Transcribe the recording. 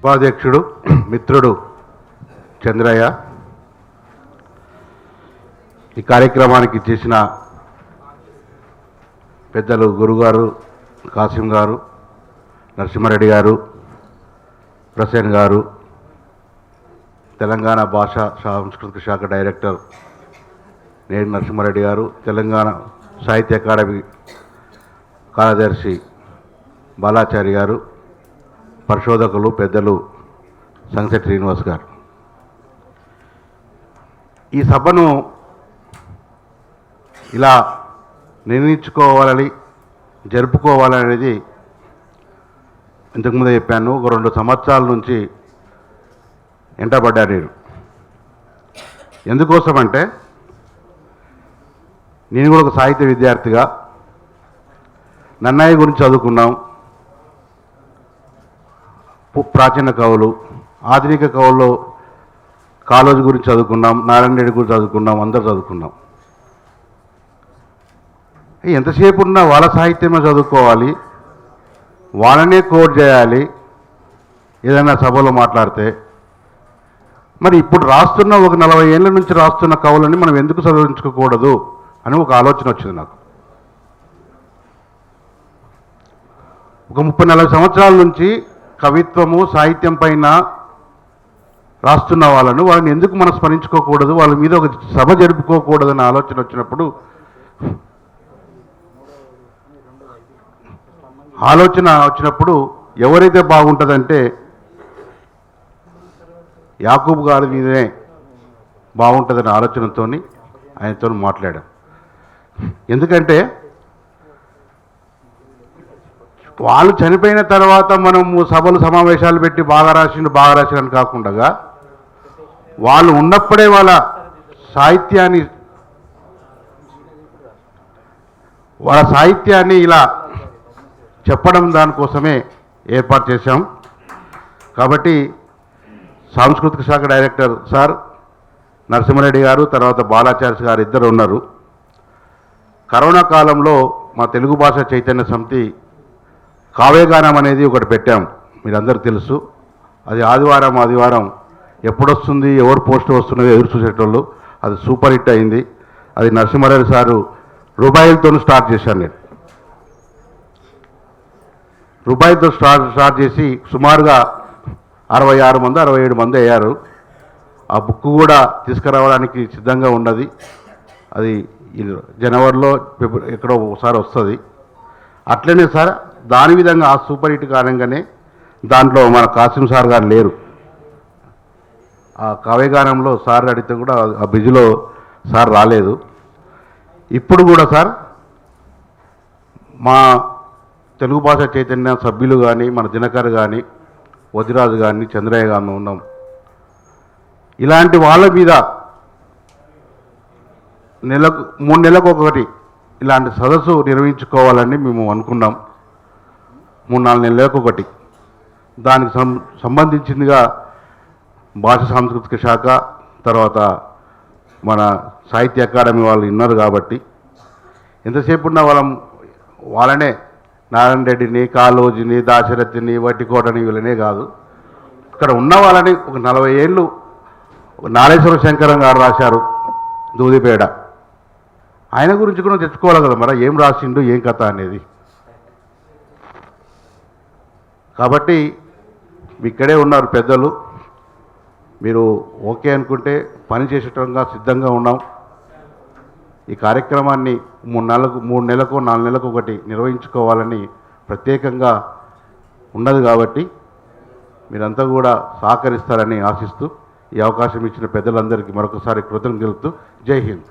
ఉపాధ్యక్షుడు మిత్రుడు చంద్రయ్య. ఈ కార్యక్రమానికి చేసిన పెద్దలు గురుగారు కాసిం గారు నరసింహారెడ్డి గారు ప్రసేన్ గారు తెలంగాణ భాష సాంస్కృతిక శాఖ డైరెక్టర్ నేను నరసింహారెడ్డి గారు తెలంగాణ సాహిత్య అకాడమీ కార్యదర్శి బాలాచారి గారు పరిశోధకులు పెద్దలు సంగశెట్టి శ్రీనివాస్ గారు. ఈ సభను ఇలా నిర్ణయించుకోవాలని జరుపుకోవాలనేది ఇంతకుముందే చెప్పాను ఒక రెండు సంవత్సరాల నుంచి ఎంటబడ్డా నేను. ఎందుకోసం అంటే నేను కూడా ఒక సాహిత్య విద్యార్థిగా నన్నయ్య గురించి చదువుకున్నాం ప్రాచీన కవులు ఆధునిక కవుల్లో కాలేజీ గురించి చదువుకున్నాం నారాయణ రెడ్డి గురించి చదువుకున్నాం అందరు చదువుకున్నాం. ఎంతసేపు ఉన్నా వాళ్ళ సాహిత్యమే చదువుకోవాలి వాళ్ళనే కోట్ చేయాలి ఏదైనా సభలో మాట్లాడితే. మరి ఇప్పుడు రాస్తున్న ఒక నలభై ఏళ్ళ నుంచి రాస్తున్న కవులని మనం ఎందుకు చదివించుకోకూడదు అని ఒక ఆలోచన వచ్చింది నాకు. ఒక ముప్పై నలభై సంవత్సరాల నుంచి కవిత్వము సాహిత్యం పైన రాస్తున్న వాళ్ళను వాళ్ళని ఎందుకు మనం స్మరించుకోకూడదు వాళ్ళ మీద ఒక సభ జరుపుకోకూడదని ఆలోచన వచ్చినప్పుడు ఆలోచన వచ్చినప్పుడు ఎవరైతే బాగుంటుందంటే యాకూబ్ గారి మీదనే బాగుంటుందనే ఆలోచనతో ఆయనతో మాట్లాడాం. ఎందుకంటే వాళ్ళు చనిపోయిన తర్వాత మనము సభలు సమావేశాలు పెట్టి బాగా రాసిండు బాగా రాసిండు కాకుండా వాళ్ళు ఉన్నప్పుడే వాళ్ళ సాహిత్యాన్ని వాళ్ళ సాహిత్యాన్ని ఇలా చెప్పడం దానికోసమే ఏర్పాటు చేశాం. కాబట్టి సాంస్కృతిక శాఖ డైరెక్టర్ సార్ నరసింహారెడ్డి గారు తర్వాత బాలాచార్య గారు ఇద్దరు ఉన్నారు. కరోనా కాలంలో మా తెలుగు భాష చైతన్య సమితి కావ్యగానం అనేది ఒకటి పెట్టాం మీరందరూ తెలుసు. అది ఆదివారం ఆదివారం ఎప్పుడొస్తుంది ఎవరు పోస్ట్ వస్తున్నది ఎదురు చూసేటోళ్ళు అది సూపర్ హిట్ అయింది. అది నరసింహారావు సారు రూపాయలతో స్టార్ట్ చేశాను నేను. రూపాయలతో స్టార్ట్ స్టార్ట్ చేసి సుమారుగా అరవై ఆరు మంది అరవై ఏడు మంది అయ్యారు. ఆ బుక్ కూడా తీసుకురావడానికి సిద్ధంగా ఉన్నది. అది జనవరిలో ఎక్కడో ఒకసారి వస్తుంది. అట్లనే సార్ దాని విధంగా ఆ సూపర్ హిట్ కారణంగానే దాంట్లో మన కాసిం సార్ గారు లేరు. ఆ కావ్యగానంలో సార్ అడిగితే కూడా ఆ బిజీలో సార్ రాలేదు. ఇప్పుడు కూడా సార్ మా తెలుగు భాష చైతన్య సభ్యులు కానీ మన దినకర్ కానీ వదిరాజు కానీ చంద్రయ్య గారిని ఉన్నాం. ఇలాంటి వాళ్ళ మీద నెలకు మూడు నెలలకు ఒకటి ఇలాంటి సదస్సు నిర్వహించుకోవాలని మేము అనుకున్నాం. మూడు నాలుగు నెలలకు ఒకటి. దానికి సంబంధించిందిగా భాష సాంస్కృతిక శాఖ తర్వాత మన సాహిత్య అకాడమీ వాళ్ళు ఉన్నారు కాబట్టి ఎంతసేపు ఉన్న వాళ్ళం వాళ్ళనే నారాయణ రెడ్డిని కాళోజీని దాశరథిని వట్టికోటని వీళ్ళనే కాదు. ఇక్కడ ఉన్న వాళ్ళని ఒక నలభై ఏళ్ళు నారేశ్వర శంకరం గారు రాశారు దూదిపేడ. ఆయన గురించి కూడా తెచ్చుకోవాలి కదా మరి ఏం రాసిండు ఏం కథ అనేది. కాబట్టి ఇక్కడే ఉన్నారు పెద్దలు. మీరు ఓకే అనుకుంటే పని చేసేటంగా సిద్ధంగా ఉన్నాం. ఈ కార్యక్రమాన్ని మూడు నెలలకు మూడు నెలలకు నాలుగు నెలలకు ఒకటి నిర్వహించుకోవాలని ప్రత్యేకంగా ఉన్నది కాబట్టి మీరంతా కూడా సహకరిస్తారని ఆశిస్తూ ఈ అవకాశం ఇచ్చిన పెద్దలందరికీ మరొకసారి కృతజ్ఞతలు తెలుపుతూ జై హింద్.